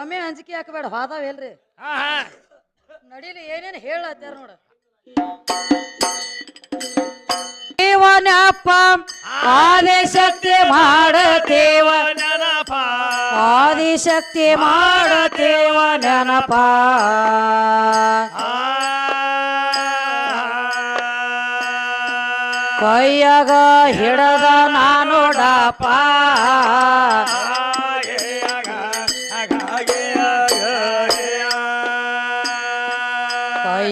ಒಮ್ಮೆ ಅಂಜಿಕೆ ಹಾಕಬೇಡ ಹೋದಾವ ಎಲ್ರಿ. ಹಾ ಹಾ. ನಡೀಲಿ ಏನೇನು ಹೇಳತ್ತಾರ ನೋಡ. ದೇವನಪ್ಪ ಆದಿಶಕ್ತಿ ಮಾಡತೇವ. ನೆನಪ ಆದಿಶಕ್ತಿ ಮಾಡತೇವ ನೆನಪ. ಕೈಯಾಗ ಹಿಡದ ನಾನೋಡಪ್ಪ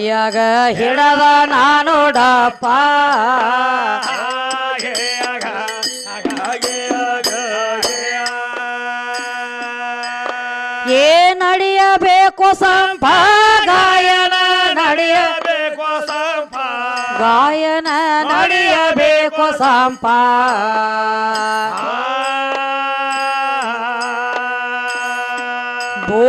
ಕೈಯಾಗ ಹಿಡದ ನಾನೋಡಪ್ಪ ಏ ನಡೆಯಬೇಕು ಸಂಪಾಗಾಯನ ನಡೆಯ. ಗಾಯನ ನಡೆಯಬೇಕು ಸಂಪ.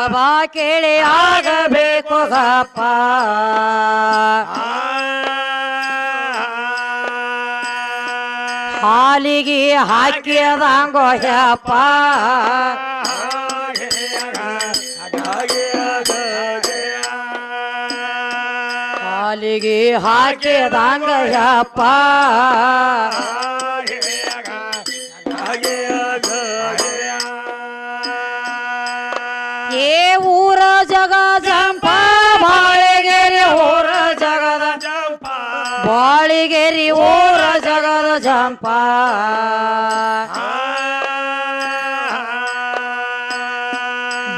ಸಭಾ ಕೇಳಿ ಆಗಬೇಕು ಗಪ್ಪ ಹಾಲಿಗೆ ಹಾಕಿದಂಗೋ ಯಪ್ಪ ಹಾಲಿಗೆ ಹಾಕಿದಂಗ ಯಪ್ಪ ಬಾಳಿಗೆರಿ ಊರ ಜಗದ ಜಂಪ.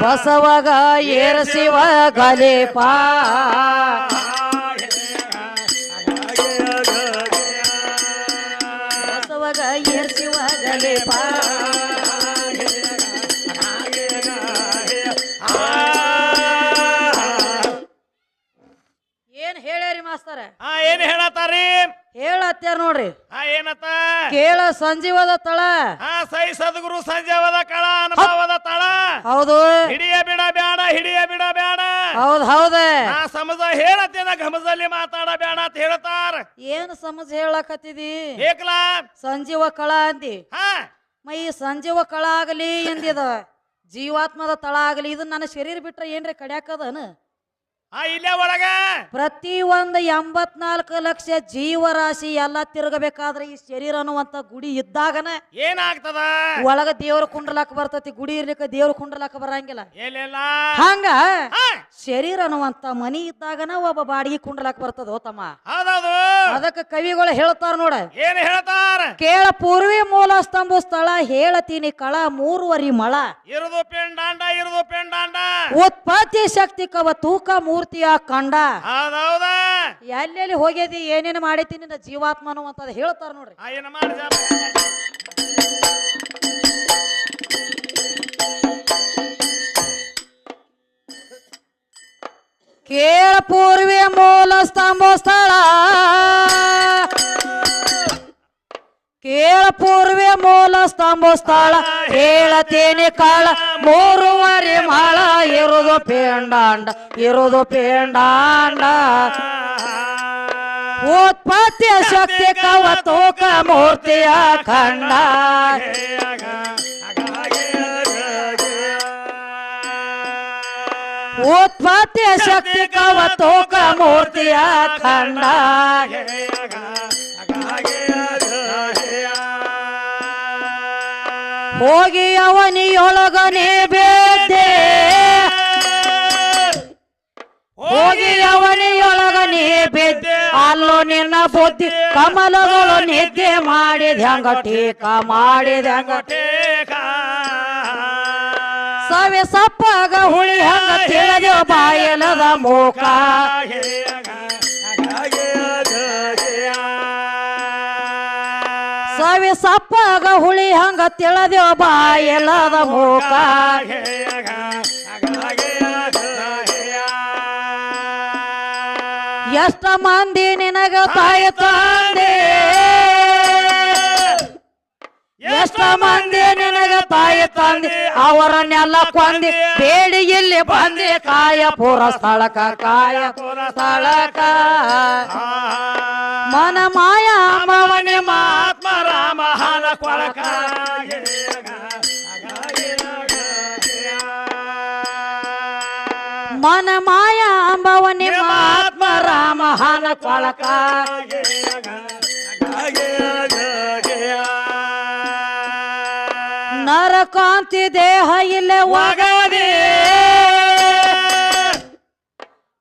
ಬಸವಗ ಏರ ಶಿವ ಬಸವಗ ಏರ್ಸಿವ ಗಲೇಪ ಏನ್ ಹೇಳ್ಯಾರಿ ಮಾಸ್ತರ? ಏನ್ ಹೇಳತ್ತಾರಿ? ಹೇಳತ್ಯಾರ ನೋಡ್ರಿ. ಹಾ ಏನತ್ತ? ಕೇಳ ಸಂಜೀವದ ತಳ. ಹಾ ಸೈ ಸದ್ಗುರು ಸಂಜೀವದ ಕಳ ಅನುಭವದ ತಳ. ಹೌದು. ಹಿಡಿಯ ಬಿಡ ಬ್ಯಾಡ ಹಿಡಿಯ ಬಿಡ ಬ್ಯಾಡ. ಹೌದ್ ಹೌದ. ಸಮಜ ಹೇಳತ್ತೇನ ಘಮಜಲ್ಲಿ ಮಾತಾಡ ಬ್ಯಾಡ ಅಂತ ಹೇಳ್ತಾರ. ಏನ್ ಸಮಜ ಹೇಳಕತ್ತಿದಿ? ಬೇಕಲಾ ಸಂಜೀವ ಕಳ ಅಂದಿ. ಹಾ. ಮೈ ಸಂಜೀವ ಕಳ ಆಗಲಿ ಎಂದಿದ ಜೀವಾತ್ಮದ ತಳ ಆಗಲಿ ಇದು ನನ್ನ ಶರೀರ ಬಿಟ್ರೆ ಏನ್ರಿ ಕಡ್ಯಾಕದನ ಹಾ ಇಲ್ಲೇ ಒಳಗ. ಪ್ರತಿ ಒಂದು ಎಂಬತ್ನಾಲ್ಕು ಲಕ್ಷ ಜೀವರಾಶಿ ಎಲ್ಲ ತಿರುಗಬೇಕಾದ್ರೆ ಈ ಶರೀರ ಅನ್ನುವಂತ ಗುಡಿ ಇದ್ದಾಗನ ಏನಾಗ್ತದ? ಒಳಗ ದೇವ್ರ ಕುಂಡ್ರಲಾಕ ಬರ್ತತಿ ಗುಡಿ ಇರ್ಲಿಕ್ಕ ದೇವ್ರ ಕುಂಡ್ರಲಾಕ ಬರಂಗಿಲ್ಲ. ಎಲ್ಲೆಲ್ಲ? ಹಂಗ ಶರೀರ ಅನ್ನುವಂತ ಮನಿ ಇದ್ದಾಗನ ಒಬ್ಬ ಬಾಡಿಗೆ ಕುಂಡ್ರಲಾಕ ಬರ್ತದ ತಮ್ಮ. ಹೌದೌದು. ಅದಕ್ಕ ಕವಿಗಳು ಹೇಳ್ತಾರ ನೋಡ. ಏನ್ ಹೇಳ್ತಾರ? ಕೇಳ ಪೂರ್ವಿ ಮೂಲ ಸ್ತಂಭ ಸ್ಥಳ ಹೇಳತೀನಿ ಕಳ ಮೂರುವರಿ ಮಳ. ಇರುದು ಪೆಂಡಾಂಡ ಇರುದು ಪೆಂಡಾಂಡ. ಉತ್ಪಾತಿ ಶಕ್ತಿ ಕವ ತೂಕ ಮೂರ್ತಿಯ ಕಂಡ. ಹೌದೌದ. ಎಲ್ಲೆಲ್ಲಿ ಹೋಗ್ಯದಿ ಏನೇನು ಮಾಡೈತಿ ನಿನ್ನ ಜೀವಾತ್ಮನು ಅಂತ ಹೇಳ್ತಾರ ನೋಡ್ರಿ. ಆ, ಏನ್ ಮಾಡಿ ಜಪ? ಕೇಳ ಪೂರ್ವಿ ಮೂಲ ಸ್ತಂಭ ಸ್ಥಳ ಕೇಳ ಪೂರ್ವಿ ಮೂಲ ಸ್ತಂಭ ಸ್ಥಳ ಹೇಳತೇನೆ ಕಾಳ ಮೂರುವರೆ ಮಾಳ, ಇರುದು ಪೇಂಡಾಂಡ ಇರುದು ಪೇಂಡಾಂಡ. ಉತ್ಪತ್ತಿ ಶಕ್ತಿ ಕವ ತೂಕ ಮೂರ್ತಿಯ ಖಂಡ. ಉತ್ಪತ್ತಿ ಶಕ್ತಿ ಕವ ತೂಕ ಮೂರ್ತಿಯ ಖಂಡ. ಹೋಗಿ ಅವನಿಯೊಳಗನೆ ಬೇದ್ದೆ ಹೋಗಿ ಅವನಿಯೊಳಗನೆ ಬೆದ್ದೆ ಅಲ್ಲೋ ನಿನ್ನ ಬುದ್ಧಿ ಕಮಲಗಳು ನಿದ್ದೆ ಮಾಡಿದ, ಹೆಂಗ ಟೀಕ ಮಾಡಿದ, ಹೆಂಗ ಸವೆ ಸಪ್ಪಾಗ ಹುಳಿ ಹೆಂಗ ತಿಳಿದ ಬಾಯಲದ ಮೂಕ. ಕಳವಿ ಸಪ್ಪಾಗ ಹುಳಿ ಹಂಗ ತಿಳದೇವ ಎಲ್ಲದ ಮೂಕ. ಎಷ್ಟ ಮಂದಿ ನಿನಗ ತಾಯಿ? ಎಷ್ಟ ಮಂದಿ ನಿನಗ ತಾಯಿ ತಂದೆ, ಅವರನ್ನೆಲ್ಲ ಕೊಂದಿ ಬೇಡಿ ಇಲ್ಲಿ ಬಂದಿ ಕಾಯ ಪುರ ಸ್ಥಳಕ ಕಾಯ ಪುರ ಸ್ಥಳಕ. ಮನ ಮಾಯ ಮವನಿ ಮಹಾತ್ಮ ರಾಮ ಹಾಲ ಕೊಳಕ. ಮನ ಮಾಯ ಅಂಬವನಿ ಮಾತ್ಮ ರಾಮ ಹನ ಕೊಳಕ. ನರಕಾಂತಿ ದೇಹ ಇಲ್ಲೇ ಒಗದೆ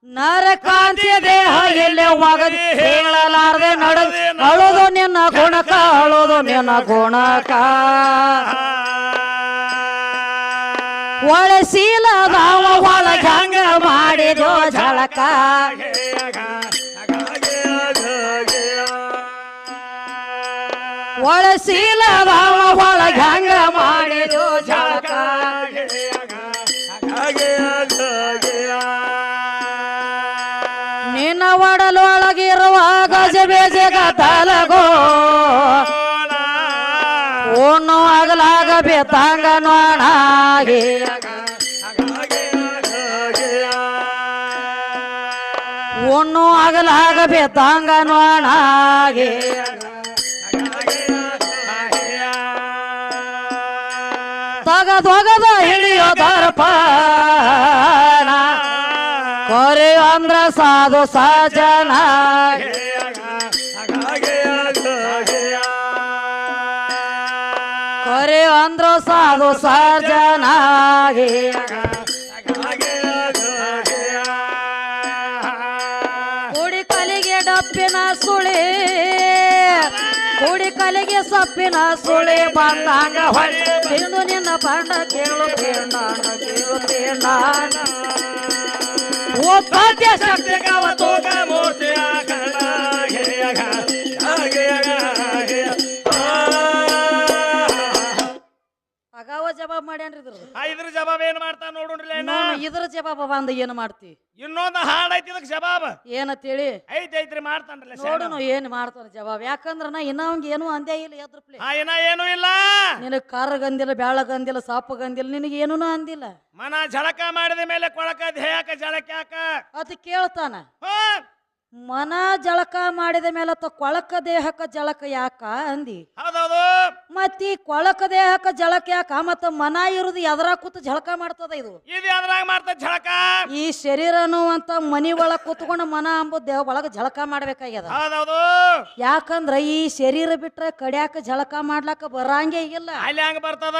ನರಕಾಂತಿ ದೇಹ ಇಲ್ಲೇ ಒಗದೆ ಹೇಳಲಾರದೆ ನಡೆದು ಅಳೋದು ನಿನ್ನ ಗುಣಕ, ಅಳೋದು ನಿನ್ನ ಗುಣಕ. ಒಳಸೀಲದಾವ ಒಳಗ ಹಂಗ ಮಾಡಿದೋ ಝಳಕ ಒಳಸೀಲದಾವ ಒಳಗ ಹಂಗ ಮಾಡಿದೋ ನಿನ್ನ ಒಡಲೊಳಗಿರುವ ಗಜಬೇಜಗ ತಲಗೋ. ಉಣ್ಣು ಆಗಲಾಗ ಬೇತಾಂಗ ನೋಣಾಗಿ ಉಣ್ಣು ಆಗಲಾಗ ಬೇತಾಂಗ ನೋಣಾಗಿ ತಗದೊಗದ ಹಿಡಿಯೋ ದರ್ಪಣ. ಕೊರೆ ಅಂದ್ರ ಸಾಧು ಸಜನ ಗೌರಿ ಅಂದ್ರ ಸಾಧು ಸಜನ ಕುಡಿ ಕಲಿಗೆ ಡಪ್ಪಿನ ಸುಳಿ. ಕುಡಿ ಕಲಿಗೆ ಸಪ್ಪಿನ ಸುಳಿ ಬಂದಾಗ ಹೊಳೆ ತಿನ್ನು ನಿನ್ನ ಬಂಡ ಕೇಳು, ಕೇಳ ಕೇಳು ತಿನ್ನ ಓ ಪದ್ಯ ಶಕ್ತಿ ಅಗಾವ ಜವಾಬ್ ಮಾಡ್ಯಾನ್ರಿ ಇದ್ರ ಇದ್ರ ಜವಾಬ್ ಏನ್ ಮಾಡ್ತಾ ನೋಡ್ರಿ ಇದ್ರ ಜವಾಬ ಬಂದ ಏನ್ ಮಾಡ್ತಿ? ಇನ್ನೊಂದು ಹಾಡ್ ಐತಿ ಇದಕ್ ಜವಾಬ್. ಏನಂತೇಳಿ? ಐತಿ ಐತ್ರಿ ಮಾಡ್ತಾನ್ರಲ್ಲ ನೋಡುನು ಏನ್ ಮಾಡ್ತಾನ ಜವಾಬ್. ಯಾಕಂದ್ರ ನಾ ಇನ್ನ ಅವಂಗ ಏನು ಅಂದೇ ಇಲ್ಲ ಎದ್ರಪ್ಲೆ ಆ ಇನ್ನ ಏನೂ ಇಲ್ಲ. ನಿನಗ್ ಕರ್ಗಂದಿಲ್ಲ ಬ್ಯಾಳಗಂದಿಲ್ಲ ಸಾಪಗಂದಿಲ್ಲ ನಿನಗೆ ಏನೂ ಅಂದಿಲ್ಲ. ಮನ ಝಳಕ ಮಾಡಿದ ಮೇಲೆ ಕೊಳಕ ಧ್ಯೇಯಕ ಜಳಕ ಯಾಕ ಅದ್ ಕೇಳ್ತಾನ. ಹಾ, ಮನ ಜಳಕ ಮಾಡಿದ ಮೇಲೆ ಕೊಳಕ ದೇಹಕ್ಕ ಜಳಕ ಯಾಕ ಅಂದಿ? ಮತ್ ಈ ಕೊಳಕ ದೇಹಕ ಜಳಕ ಯಾಕ? ಮತ್ತ ಮನ ಇರುದು ಎದರ ಕೂತು ಜಳಕ ಮಾಡ್ತದ ಇದು? ಝಳಕ ಈ ಶರೀರ ಅನ್ನುವಂತ ಮನಿ ಒಳಗ ಕೂತ್ಕೊಂಡು ಮನ ಅಂಬುದ ದೇಹ ಒಳಗ ಜಳಕ ಮಾಡ್ಬೇಕಾಗ್ಯದ. ಯಾಕಂದ್ರ ಈ ಶರೀರ ಬಿಟ್ರೆ ಕಡ್ಯಾಕ ಜಳಕ ಮಾಡ್ಲಾಕ ಬರಂಗೇ ಇಲ್ಲ. ಬರ್ತದ.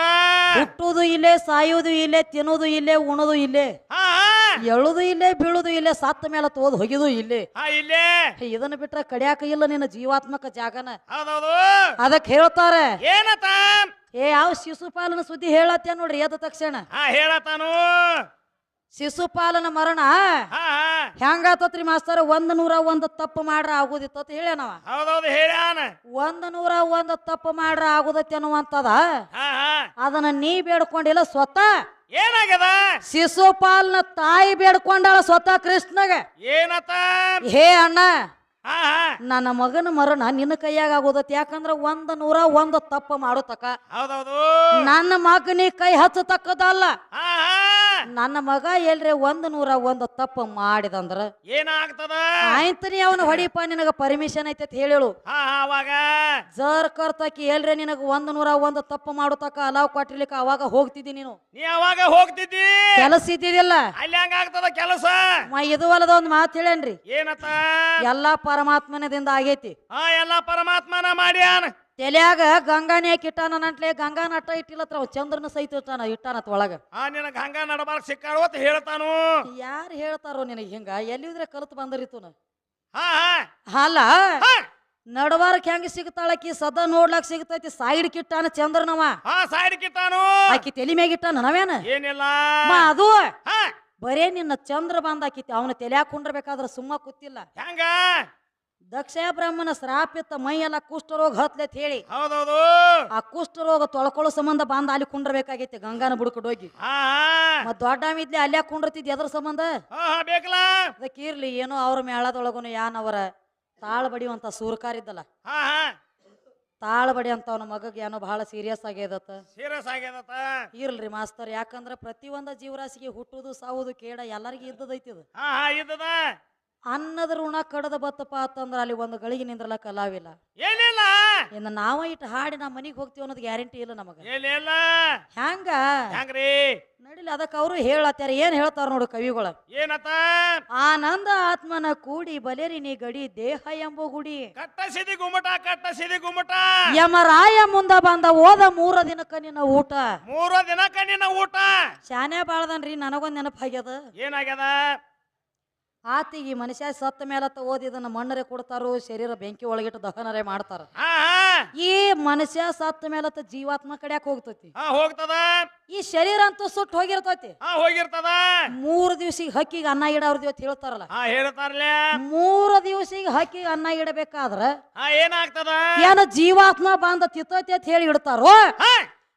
ಹುಟ್ಟುದು ಇಲ್ಲೇ ಸಾಯುವುದು ಇಲ್ಲೇ ತಿನ್ನುದು ಇಲ್ಲೇ ಉಣದು ಇಲ್ಲೇ. ಎಳುದು ಇಲ್ಲೇ ಬೀಳುದು ಇಲ್ಲೇ ಸತ್ತ ಮೇಲೆ ತೋದ್ ಹೋಗಿದು ಇಲ್ಲೇ. ಹಾ ಇಲ್ಲೇ. ಇದನ್ನ ಬಿಟ್ರೆ ಕಡಿಯಾಕ ಇಲ್ಲ ನಿನ್ನ ಜೀವಾತ್ಮಕ ಜಾಗನ. ಹೌದೌದು. ಅದಕ್ ಹೇಳ್ತಾರೆ ಏನತ ಏ ಯಾವ ಶಿಶುಪಾಲನ ಸುದ್ದಿ ಹೇಳತ್ತೆ ನೋಡ್ರಿ ಎದ್ದ ತಕ್ಷಣ. ಹಾ ಹೇಳತಾನು ಶಿಶುಪಾಲನ ಮರಣ. ಹಾ ಹಾ. ಹೆಂಗಾತತ್ರಿ ಮಾಸ್ತರ್? ಒಂದ್ ನೂರ ಒಂದ್ ತಪ್ಪು ಮಾಡ್ರ ಆಗುದಿತ್ತ ಹೇಳ್ಯಾನವ ಹೌದೌದು ಹೇಳ್ಯಾನ. ಒಂದ್ ನೂರ ಒಂದ್ ತಪ್ಪು ಮಾಡ್ರ ಆಗುದತ್ತೆ ಅನ್ನುವಂತದ ಅದನ್ನ ನೀ ಬೇಡ್ಕೊಂಡಿಲ್ಲ ಸ್ವತಃ. ಏನಾಗ್ಯದ? ಶಿಶುಪಾಲ್ನ ತಾಯಿ ಬೇಡ್ಕೊಂಡಾಳ ಸ್ವತಃ ಕೃಷ್ಣಗ. ಏನತ ಹೇ ಅಣ್ಣ ನನ್ನ ಮಗನ ಮರಣ ನಿನ್ನ ಕೈಯಾಗ ಆಗೋದತ್ ಯಾಕಂದ್ರ ಒಂದ್ ನೂರ ಒಂದ್ ತಪ್ಪು ಮಾಡೋತಕ ನನ್ನ ಮಗನಿ ಕೈ ಹಚ್ಚತಕ್ಕದಲ್ಲ ನನ್ನ ಮಗ ಎಲ್ರಿ ಒಂದ್ ನೂರ ಒಂದ್ ತಪ್ಪು ಮಾಡಿದಂದ್ರ ಏನಾಗ್ತದ? ಆಯ್ತನಿ ಅವನು ಹೊಡಿಪ ನಿನಗ ಪರ್ಮಿಷನ್ ಐತೆ ಅಂತ ಹೇಳು ಹಾ ಹಾ ಅವಾಗ? ಜರ್ ಕರ್ತಕಿ ಎಲ್ರಿ ನಿನಗ ಒಂದ್ ನೂರ ಒಂದ್ ತಪ್ಪು ಮಾಡುತ್ತಕ ಅಲಾವ್ ಕೊಟ್ಟಿರ್ಲಿಕ್ಕ ಅವಾಗ ಹೋಗ್ತಿದ್ದಿ ನೀನು. ನೀ ಅವಾಗ ಹೋಗ್ತಿದ್ದಿ? ಕೆಲಸ ಇದ್ದಿದ್ದಿಲ್ಲ. ಅಲ್ಲಿ ಹಂಗಾಗ್ತದ ಕೆಲಸ? ಮ ಇದು ಅಲ್ಲದ ಒಂದ್ ಮಾತು ಹೇಳೇನ್ರಿ. ಏನತ್ತ? ಎಲ್ಲಾ ಪರಮಾತ್ಮನದಿಂದ ಆಗೈತಿ. ಆ ಎಲ್ಲಾ ಪರಮಾತ್ಮನ ಮಾಡ್ಯಾನ. ತಲ್ಯಾಗ ಗಂಗಾನೇ ಇಟ್ಟಾನ ನಂಟ್ಲೆ ಗಂಗಾ ನಟ ಇಟ್ಟಿಲ್ಲತ್ರ ಅವ ಚಂದ್ರನ ಸಹಿತ ಇಟ್ಟಾನ ಇಟ್ಟಾನತ್ ಒಳಗ. ಆ ನಿನಗ ಹಂಗ ನಡಬಾರ್ಕ್ ಸಿಕ್ಕಾರು ಅಂತ ಹೇಳ್ತಾನು. ಯಾರು ಹೇಳ್ತಾರೋ ನಿನಗೆ ಹಿಂಗ? ಎಲ್ಲಿದ್ರೆ ಕಲ್ತು ಬಂದರಿತು ಹಾ ಹಾ. ಅಲ್ಲ ಹಾ. ನಡವಾರಕ್ ಹೆಂಗ ಸಿಗ್ತಾಳಕಿ ಸದಾ ನೋಡ್ಲಾಕ್ ಸಿಗ್ತೈತಿ ಸೈಡ್ ಕಿಟ್ಟಾನ ಚಂದ್ರನವ. ಹಾ ಸೈಡ್ ಕಿತ್ತಾನು ಆಕಿ ತೆಲಿ ಮ್ಯಾಗ ಇಟ್ಟಾನ ನಾವೇನ? ಏನಿಲ್ಲ. ಮಾ ಅದು. ಹಾ. ಬರೇ ನಿನ್ನ ಚಂದ್ರ ಬಂದಾಕಿತಿ ಅವನ ತಲ್ಯಾಗ ಕುಂಡ್ರಬೇಕಾದ್ರ ಸುಮ್ಮ ಕೂತಿಲ್ಲ. ಹೆಂಗ? ದಕ್ಷ ಬ್ರಹ್ಮನ ಶ್ರಾಪಿತ ಮೈ ಎಲ್ಲ ಕುಷ್ಠರೋಗ ಹತ್ಲೆತ್ ಹೇಳಿ. ಹೌದೌದು. ಆ ಕುಷ್ಠರೋಗ ತೊಳ್ಕೊಳ್ಳೋ ಸಂಬಂಧ ಬಂದ ಅಲ್ಲಿ ಕುಂಡ್ರಬೇಕಾಗೈತಿ ಗಂಗಾನ ಬುಡಕಡ್ ಹೋಗಿ. ಮತ್ ದೊಡ್ಡ ಇದ್ಲಿ ಅಲ್ಲೇ ಕುಂಡ್ರತಿದ್ ಎದ್ರ ಸಂಬಂಧ? ಅದಕ್ಕಿರ್ಲಿ ಇರ್ಲಿ ಏನೋ ಅವ್ರ ಮೇಳದೊಳಗುನು ಯಾನವರ ತಾಳ ಬಡಿಯುವಂತ ಸೂರ್ಕಾರಿದ್ದಲ್ಲ. ಹಾ ಹಾ. ತಾಳ ಬಡಿ ಅಂತ ಅವನ ಮಗಗೆ ಏನೋ ಬಹಳ ಸೀರಿಯಸ್ ಆಗ್ಯದತ್ತ. ಸೀರಿಯಸ್ ಆಗ್ಯದತ್ತ. ಇರ್ಲ್ರಿ ಮಾಸ್ತರ್ ಯಾಕಂದ್ರ ಪ್ರತಿಯೊಂದ ಜೀವರಾಶಿಗೆ ಹುಟ್ಟುದು ಸಾವುದು ಕೇಡ ಎಲ್ಲರಿಗೂ ಇದ್ದದೈತಿ ಇದು. ಅನ್ನದ ಋಣ ಕಡದ ಬತ್ತಪ್ಪ ಅಂತಂದ್ರೆ ಅಲ್ಲಿ ಒಂದು ಗಳಿಗೆ ನಿಂದ್ರಲ್ಲ ಕಲಾವಿಲ್ಲ ಏನಿಲ್ಲ. ಇನ್ನು ನಾವ ಇಟ್ಟು ಹಾಡಿ ನಮ್ಮ ಮನಿಗೆ ಹೋಗ್ತೀವಿ ಅನ್ನೋದು ಗ್ಯಾರಂಟಿ ಇಲ್ಲ ನಮಗ. ಏನಿಲ್ಲ. ಹ್ಯಾಂಗ? ಹ್ಯಾಂಗ್ರಿ? ನಡಿಲಿ ಅದಕ್ಕೆ ಅವರು ಹೇಳತ್ಯಾರ ಏನ್ ಹೇಳ್ತಾರ ನೋಡು ಕವಿಗಳ. ಏನತ್ತ? ಆನಂದ ಆತ್ಮನ ಕೂಡಿ ಬಲೇರಿನಿ ಗಡಿ ದೇಹ ಎಂಬ ಗುಡಿ. ಕಟ್ಟಸಿದಿ ಗುಮಟ ಕಟ್ಟಸಿದಿ ಗುಮಟ ಯಮರಾಯ ಮುಂದ ಬಂದ ಹೋದ ಮೂರ ದಿನಕ್ಕ ನಿನ್ನ ಊಟ. ಮೂರ ದಿನ ಕಣ್ಣಿನ ಊಟ. ಶಾನೆ ಬಾಳ್ದನ್ರಿ ನನಗೊಂದ್ ನೆನಪಾಗ್ಯದ. ಏನಾಗ್ಯದ? ಆತಿಗೆ ಮನುಷ್ಯ ಸತ್ತ ಮೇಲತ್ತ ಓದಿದನ್ನ ಮಣ್ಣರೆ ಕೊಡ್ತಾರೋ ಶರೀರ ಬೆಂಕಿ ಒಳಗಿಟ್ಟು ದಹನರೆ ಮಾಡ್ತಾರ. ಈ ಮನುಷ್ಯ ಸತ್ತ ಮೇಲತ್ತ ಜೀವಾತ್ಮ ಕಡ್ಯಾಕ್ ಹೋಗ್ತತಿ. ಹೋಗ್ತದ. ಈ ಶರೀರ ಅಂತೂ ಸುಟ್ಟು ಹೋಗಿರ್ತೈತಿ. ಹೋಗಿರ್ತದ. ಮೂರು ದಿವಸಿಗೆ ಹಕ್ಕಿಗೆ ಅನ್ನ ಇಡವ್ರದ್ದು ಇವತ್ತು ಹೇಳ್ತಾರಲ್ಲ. ಹೇಳ್ತಾರಲ್ಲ. ಹೇಳ್ತಾರ್ಲೆ ಮೂರು ದಿವಸಿಗೆ ಹಕ್ಕಿಗೆ ಅನ್ನ ಇಡಬೇಕಾದ್ರ ಏನಾಗ್ತದ? ಏನ ಜೀವಾತ್ಮ ಬಂದ ತಿತ್ತೈತಿ ಅಂತ ಹೇಳಿ ಇಡ್ತಾರೋ?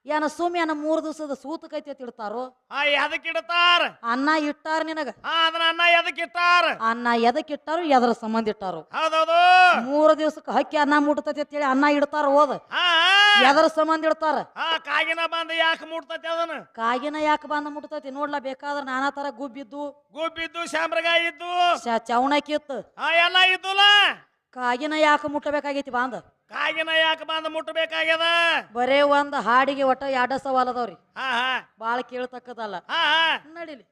ಏನ ಸುಮ್ಮನೆ ಏನ ಮೂರು ದಿವಸದ ಸೂತಕೈತಿ ಅಂತ ಇಡ್ತಾರೋ? ಹಾ ಎದಕ್ ಇಡ್ತಾರ? ಅನ್ನ ಇಟ್ಟಾರ ನಿನಗ? ಹಾ ಅದನ್ನ ಅನ್ನ ಎದಕ್ ಇಟ್ಟಾರ? ಅನ್ನ ಎದಕ್ ಇಟ್ಟಾರು ಎದರ ಸಂಬಂಧ ಇಟ್ಟಾರು? ಹೌದೌದು. ಮೂರು ದಿವ್ಸಕ್ಕೆ ಹಕ್ಕಿ ಅನ್ನ ಮುಟ್ತೈತಿ ಅಂತ ಹೇಳಿ ಅನ್ನ ಇಡ್ತಾರ ಹೋದ? ಹಾ ಎದ್ರ ಸಂಬಂಧ ಇಡ್ತಾರ? ಹಾ ಕಾಗಿನ ಬಂದ ಯಾಕೆ ಮುಟ್ತತಿ ಅದನ್ನ? ಕಾಗಿನ ಯಾಕೆ ಬಂದ ಮುಟ್ತೈತಿ ನೋಡ್ಲಾ ಬೇಕಾದ್ರ ನಾನಾ ತರ ಗುಬ್ಬಿದ್ದು ಗುಬ್ಬಿದ್ದು ಶಾಮ್ರಗಾಯಿ ಇದ್ದು. ಚೌಣಕಿತ್ತು ಹಾ ಎಲ್ಲ ಇದ್ದುಲ್ಲ? ಕಾಗಿನ ಯಾಕೆ ಮುಟ್ಟಬೇಕಾಗೈತಿ ಬಾಂದ? ಕಾಗಿನ ಯಾಕೆ ಬಂದ ಮುಟ್ಟಬೇಕಾಗ್ಯದ ಬರೇ ಒಂದ್ ಹಾಡಿಗೆ ಒಟ್ಟ ಎರಡ ಸವಾಲ್ ಅದಾವ್ರಿ. ಹಾ ಹಾ. ಬಾಳ ಕೇಳ್ತಕ್ಕದಲ್ಲ ಹಾ ಹಾ. ನಡಿಲಿ.